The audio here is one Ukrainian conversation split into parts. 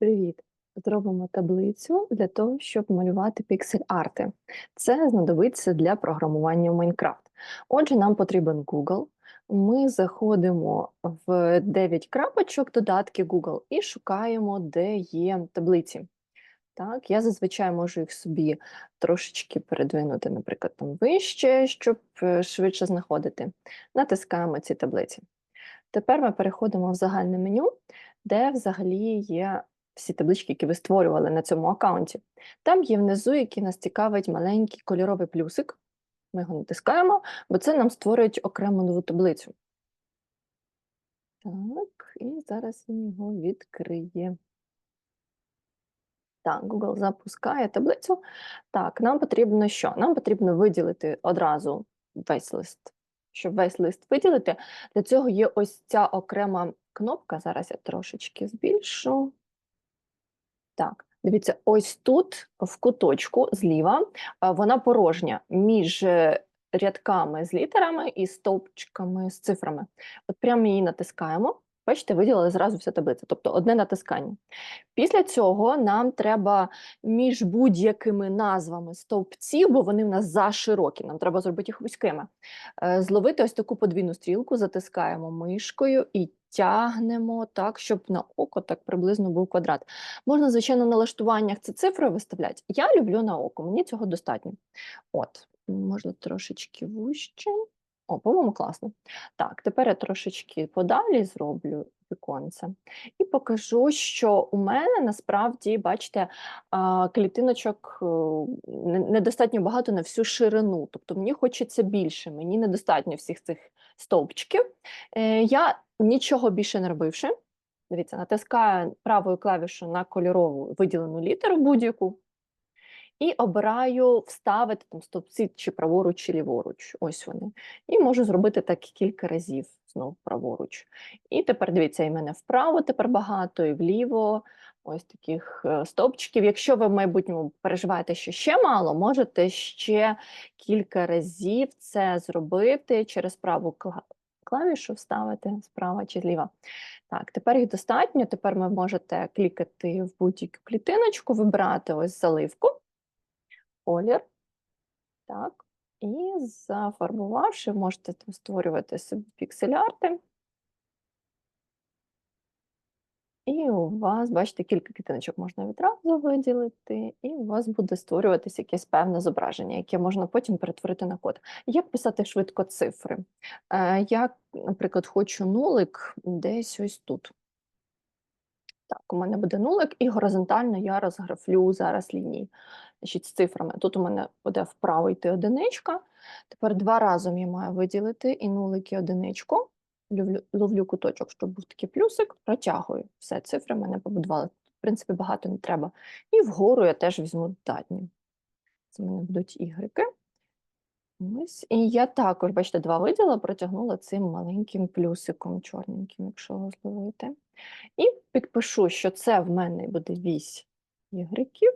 Привіт! Зробимо таблицю для того, щоб малювати піксель-арти. Це знадобиться для програмування в Майнкрафт. Отже, нам потрібен Google. Ми заходимо в 9 крапочок додатки Google і шукаємо, де є таблиці. Так, я зазвичай можу їх собі трошечки передвинути, наприклад, там вище, щоб е, швидше знаходити. Натискаємо ці таблиці. Тепер ми переходимо в загальне меню, де взагалі є всі таблички, які ви створювали на цьому аккаунті. Там є внизу, який нас цікавить маленький кольоровий плюсик. Ми його натискаємо, бо це нам створюють окрему нову таблицю. Так, і зараз він його відкриє. Так, Google запускає таблицю. Так, нам потрібно що? Нам потрібно виділити одразу весь лист. Щоб весь лист виділити, для цього є ось ця окрема кнопка. Зараз я трошечки збільшу. Так, дивіться, ось тут в куточку зліва вона порожня між е, рядками з літерами і стовпчиками з цифрами. От прямо її натискаємо. Бачите, виділили зразу вся таблиця, тобто одне натискання. Після цього нам треба між будь-якими назвами стовпців, бо вони в нас заширокі, нам треба зробити їх вузькими. е, Зловити ось таку подвійну стрілку, затискаємо мишкою і тягнемо так, щоб на око так приблизно був квадрат. Можна, звичайно, на налаштуваннях це цифри виставляти. Я люблю на око, мені цього достатньо. От, можна трошечки вище. О, по-моєму, класно. Так, тепер я трошечки подалі зроблю віконце і покажу, що у мене насправді, бачите, клітиночок е, недостатньо багато на всю ширину. Тобто мені хочеться більше, мені недостатньо всіх цих стовпчиків. Е, Я нічого більше не робивши. Дивіться, натискаю правою клавішою на кольорову виділену літеру будь-яку. І обираю вставити там стовпці чи праворуч, чи ліворуч. Ось вони. І можу зробити так кілька разів знову праворуч. І тепер дивіться, і мене вправо тепер багато, і вліво. Ось таких е, стовпчиків. Якщо ви в майбутньому переживаєте, що ще мало, можете ще кілька разів це зробити через праву клавішу вставити справа чи зліва. Так, тепер їх достатньо. Тепер ви можете клікати в будь-яку клітиночку, вибирати ось заливку колір. Так. І зафарбувавши, можете там створювати собі піксель-арти. І у вас, бачите, кілька клітиночок можна відразу виділити, і у вас буде створюватися якесь певне зображення, яке можна потім перетворити на код. Як писати швидко цифри? Е, Я, наприклад, хочу нулик десь ось тут. Так, у мене буде нулик, і горизонтально я розграфлю зараз лінії значить, з цифрами. Тут у мене буде вправо йти одиничка. Тепер два разом я маю виділити і нулик, і одиничку. Ловлю, ловлю куточок, щоб був такий плюсик, протягую. Все, цифри мене побудували. В принципі, багато не треба. І вгору я теж візьму додатні. Це в мене будуть ігрики. Ось. І я також, бачите, два виділа, протягнула цим маленьким плюсиком чорненьким, якщо його зловити. І підпишу, що це в мене буде вісь ігреків.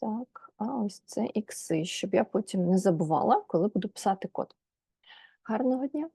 Так, а ось це ікси, щоб я потім не забувала, коли буду писати код. Гарного дня!